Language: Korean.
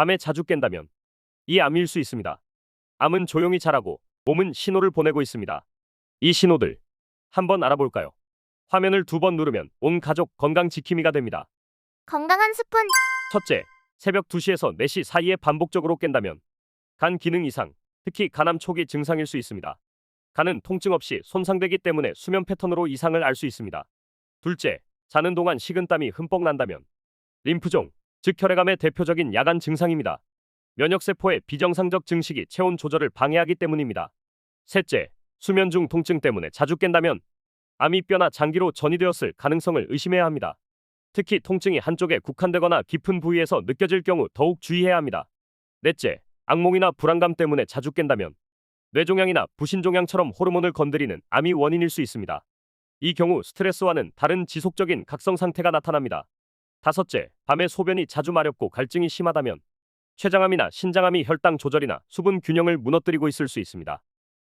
밤에 자주 깬다면 이 암일 수 있습니다. 암은 조용히 자라고 몸은 신호를 보내고 있습니다. 이 신호들 한번 알아볼까요? 화면을 두 번 누르면 온 가족 건강 지킴이가 됩니다. 건강한 습관 첫째, 새벽 2시에서 4시 사이에 반복적으로 깬다면 간 기능 이상, 특히 간암 초기 증상일 수 있습니다. 간은 통증 없이 손상되기 때문에 수면 패턴으로 이상을 알 수 있습니다. 둘째, 자는 동안 식은땀이 흠뻑 난다면 림프종, 즉 혈액암의 대표적인 야간 증상입니다. 면역세포의 비정상적 증식이 체온 조절을 방해하기 때문입니다. 셋째, 수면 중 통증 때문에 자주 깬다면 암이 뼈나 장기로 전이되었을 가능성을 의심해야 합니다. 특히 통증이 한쪽에 국한되거나 깊은 부위에서 느껴질 경우 더욱 주의해야 합니다. 넷째, 악몽이나 불안감 때문에 자주 깬다면 뇌종양이나 부신종양처럼 호르몬을 건드리는 암이 원인일 수 있습니다. 이 경우 스트레스와는 다른 지속적인 각성 상태가 나타납니다. 다섯째, 밤에 소변이 자주 마렵고 갈증이 심하다면 췌장암이나 신장암이 혈당 조절이나 수분 균형을 무너뜨리고 있을 수 있습니다.